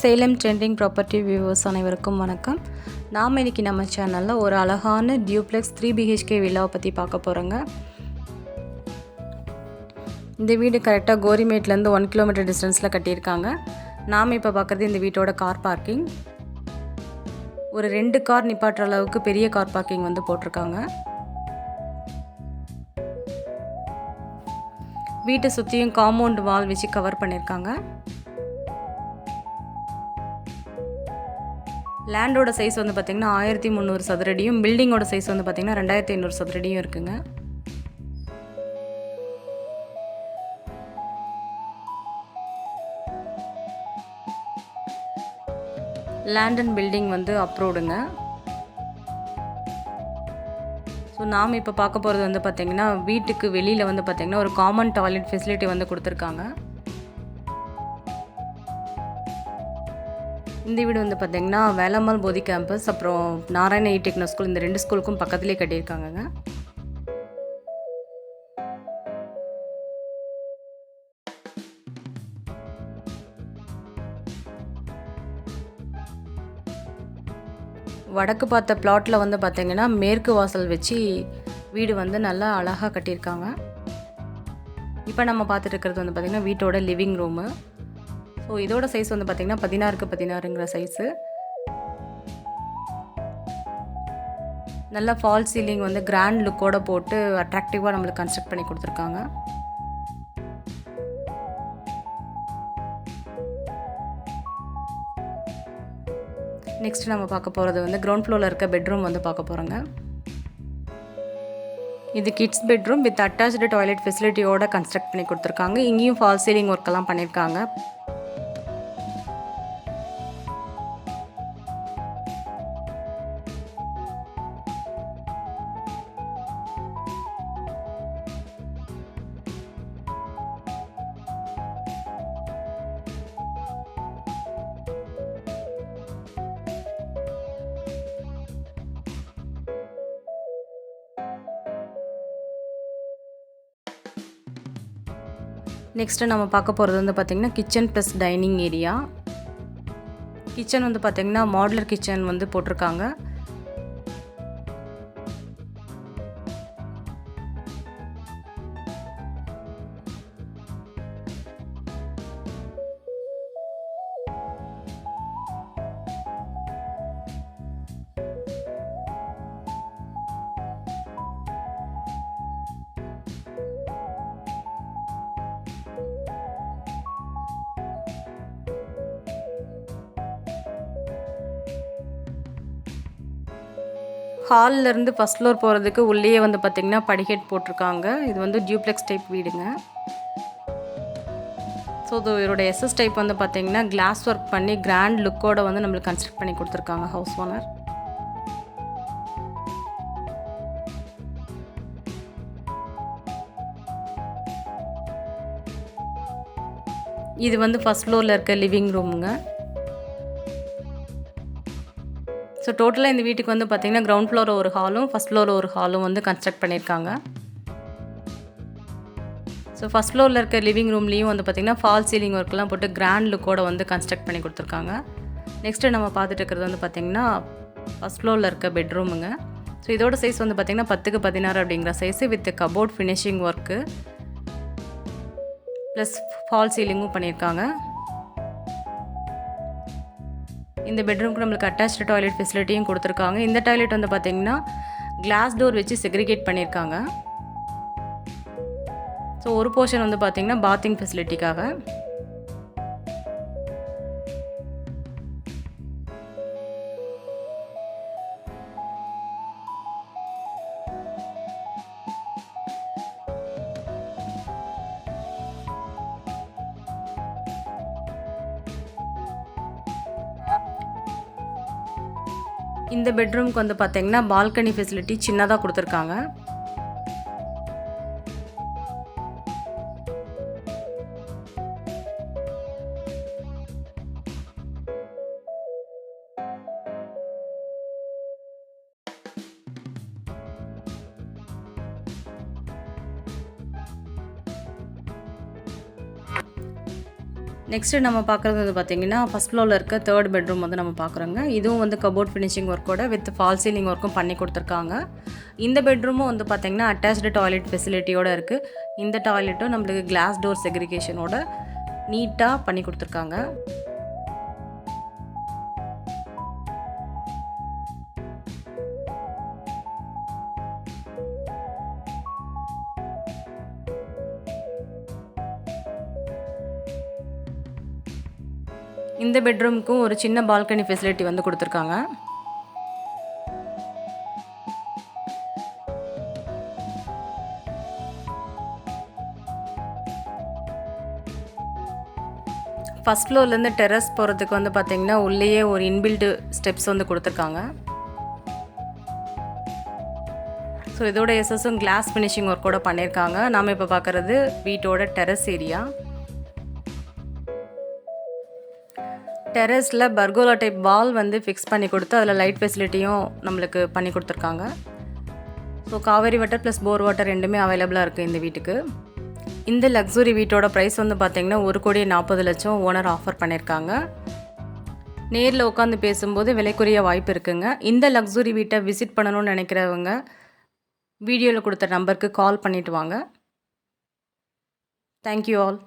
Salem trending property viewers அனைவருக்கும் வணக்கம். நாம் இன்னைக்கு நம்ம சேனலில் ஒரு அழகான டியூப்ளெக்ஸ் த்ரீ பிஹெச்கே வில்லாவை பற்றி பார்க்க போகிறோங்க இந்த வீடு கரெக்டாக கோரிமேட்லேருந்து ஒன் கிலோமீட்டர் டிஸ்டன்ஸில் கட்டியிருக்காங்க. நாம் இப்போ பார்க்குறது இந்த வீட்டோட கார் பார்க்கிங் ஒரு ரெண்டு கார் நிப்பாட்டுற அளவுக்கு பெரிய கார் பார்க்கிங் வந்து போட்டிருக்காங்க. வீட்டை சுற்றியும் காம்பவுண்ட் வால் வச்சு கவர் பண்ணியிருக்காங்க. லேண்டோட சைஸ் வந்து பார்த்திங்கன்னா ஆயிரத்தி முந்நூறு சதுரடியும் பில்டிங்கோட சைஸ் வந்து பார்த்திங்கன்னா ரெண்டாயிரத்தி ஐநூறு சதுரடியும் இருக்குங்க. லேண்ட் அண்ட் பில்டிங் வந்து அப்ரூவ்டுங்க ஸோ நாம் இப்போ பார்க்க போகிறது வந்து பார்த்திங்கன்னா வீட்டுக்கு வெளியில் வந்து பார்த்திங்கன்னா ஒரு காமன் டாய்லெட் ஃபெசிலிட்டி வந்து கொடுத்துருக்காங்க. இந்த வீடு வந்து பார்த்திங்கன்னா வேலம்மாள் போதி கேம்பஸ் அப்புறம் நாராயண ஐ டெக்னோ ஸ்கூல் இந்த ரெண்டு ஸ்கூலுக்கும் பக்கத்துலேயே கட்டியிருக்காங்கங்க. வடக்கு பார்த்த பிளாட்டில் வந்து பார்த்திங்கன்னா மேற்கு வாசல் வச்சு வீடு வந்து நல்லா அழகாக கட்டியிருக்காங்க. இப்போ நம்ம பார்த்துட்டு இருக்கிறது வந்து பார்த்திங்கன்னா வீட்டோட லிவிங் ரூமு ஸோ இதோட சைஸ் வந்து பார்த்திங்கன்னா பதினாறுக்கு பதினாறுங்கிற சைஸு நல்லா ஃபால் சீலிங் வந்து கிராண்ட் லுக்கோட போட்டு அட்ராக்டிவாக நம்மளுக்கு கன்ஸ்ட்ரக்ட் பண்ணி கொடுத்துருக்காங்க. நெக்ஸ்ட் நம்ம பார்க்க போகிறது வந்து கிரவுண்ட் ஃப்ளோரில் இருக்க பெட்ரூம் வந்து பார்க்க போகிறோங்க இது kids bedroom with attach toilet ஃபெசிலிட்டியோட construct பண்ணி கொடுத்துருக்காங்க. இங்கேயும் ஃபால் சீலிங் ஒர்க்கெல்லாம் பண்ணியிருக்காங்க நெக்ஸ்ட்டு நம்ம பார்க்க போகிறது வந்து பார்த்திங்கன்னா kitchen plus dining area kitchen வந்து பார்த்திங்கன்னா மாடுலர் கிச்சன் வந்து போட்டிருக்காங்க. ஹால்லேருந்து ஃபஸ்ட் ஃப்ளோர் போகிறதுக்கு உள்ளேயே வந்து பார்த்திங்கன்னா படிகேட் போட்டிருக்காங்க. இது வந்து டியூப்ளெக்ஸ் டைப் வீடுங்க. ஸோ இது இதோட எஸ்எஸ் டைப் வந்து பார்த்திங்கன்னா கிளாஸ் ஒர்க் பண்ணி கிராண்ட் லுக்கோடு வந்து நம்மளுக்கு கன்ஸ்ட்ரக்ட் பண்ணி கொடுத்துருக்காங்க ஹவுஸ் ஓனர் இது வந்து ஃபஸ்ட் ஃப்ளோரில் இருக்க லிவிங் ரூமுங்க ஸோ டோட்டலாக இந்த வீட்டுக்கு வந்து பார்த்திங்கன்னா கிரவுண்ட் ஃப்ளோர் ஒரு ஹாலும் ஃபஸ்ட் ஃப்ளோர் ஒரு ஹாலும் வந்து கன்ஸ்ட்ரக்ட் பண்ணியிருக்காங்க. ஸோ ஃபஸ்ட் ஃப்ளோரில் இருக்க லிவிங் ரூம்லேயும் வந்து பார்த்திங்கன்னா ஃபால் சீலிங் ஒர்க்லாம் போட்டு கிராண்ட் லுக்கோட வந்து கன்ஸ்ட்ரக்ட் பண்ணி கொடுத்துருக்காங்க. நெக்ஸ்ட்டு நம்ம பார்த்துட்டு இருக்கிறது வந்து பார்த்திங்கன்னா ஃபஸ்ட் ஃப்ளோரில் இருக்க பெட்ரூமுங்க ஸோ இதோட சைஸ் வந்து பார்த்திங்கன்னா பத்துக்கு பதினாறு அப்படிங்கிற size with cupboard finishing work plus fall சீலிங்கும் பண்ணியிருக்காங்க. இந்த பெட்ரூம்க்கு நம்மளுக்கு அட்டாச்சு டாய்லெட் ஃபெசிலிட்டியும் கொடுத்துருக்காங்க. இந்த டாய்லெட் வந்து பார்த்திங்கன்னா கிளாஸ் டோர் வச்சு செக்ரிகேட் பண்ணியிருக்காங்க. ஸோ ஒரு போர்ஷன் வந்து பார்த்திங்கன்னா பாத்திங் ஃபெசிலிட்டிக்காக இந்த பெட்ரூம்க்கு வந்து பார்த்தீங்கன்னா பால்கனி ஃபெசிலிட்டி சின்னதாக கொடுத்துருக்காங்க. நெக்ஸ்ட்டு நம்ம பார்க்குறது வந்து பார்த்திங்கன்னா ஃபஸ்ட் ஃப்ளோரில் இருக்க தேர்ட் பெட்ரூம் வந்து நம்ம பார்க்குறோங்க. இதுவும் வந்து கபோர்ட் ஃபினிஷிங் ஒர்க்கோட வித் ஃபால் சீலிங் ஒர்க்கும் பண்ணி கொடுத்துருக்காங்க. இந்த பெட்ரூமும் வந்து பார்த்திங்கன்னா அட்டாச்டு டாய்லெட் ஃபெசிலிட்டியோடு இருக்குது இந்த டாய்லெட்டும் நம்மளுக்கு கிளாஸ் டோர் செக்ரிகேஷனோட நீட்டாக பண்ணி கொடுத்துருக்காங்க. இந்த பெட்ரூமுக்கும் ஒரு சின்ன பால்கனி ஃபெசிலிட்டி வந்து கொடுத்துருக்காங்க. ஃபஸ்ட் ஃப்ளோர்லேருந்து டெரஸ் போகிறதுக்கு வந்து பார்த்திங்கன்னா உள்ளேயே ஒரு இன்பில்டு ஸ்டெப்ஸ் வந்து கொடுத்துருக்காங்க. ஸோ இதோட எஸ்எஸும் கிளாஸ் ஃபினிஷிங் ஒர்க்கோட பண்ணியிருக்காங்க நாம் இப்போ பார்க்குறது வீட்டோட டெரஸ் ஏரியா டெரஸில் பர்கோலா டைப் வால் வந்து ஃபிக்ஸ் பண்ணி கொடுத்து அதில் லைட் ஃபெசிலிட்டியும் நம்மளுக்கு பண்ணி கொடுத்துருக்காங்க. So Kaveri water plus bore water ரெண்டுமே அவைலபிளாக இருக்குது இந்த வீட்டுக்கு. இந்த லக்ஸுரி வீட்டோட ப்ரைஸ் வந்து பார்த்திங்கன்னா ஒரு கோடி நாற்பது லட்சம் ஓனர் ஆஃபர் பண்ணியிருக்காங்க நேரில் உட்காந்து பேசும்போது விலைக்குரிய வாய்ப்பு இருக்குங்க. இந்த லக்ஸுரி வீட்டை விசிட் பண்ணணும்னு நினைக்கிறவங்க வீடியோவில் கொடுத்த நம்பருக்கு கால் பண்ணிவிட்டு வாங்க. Thank you all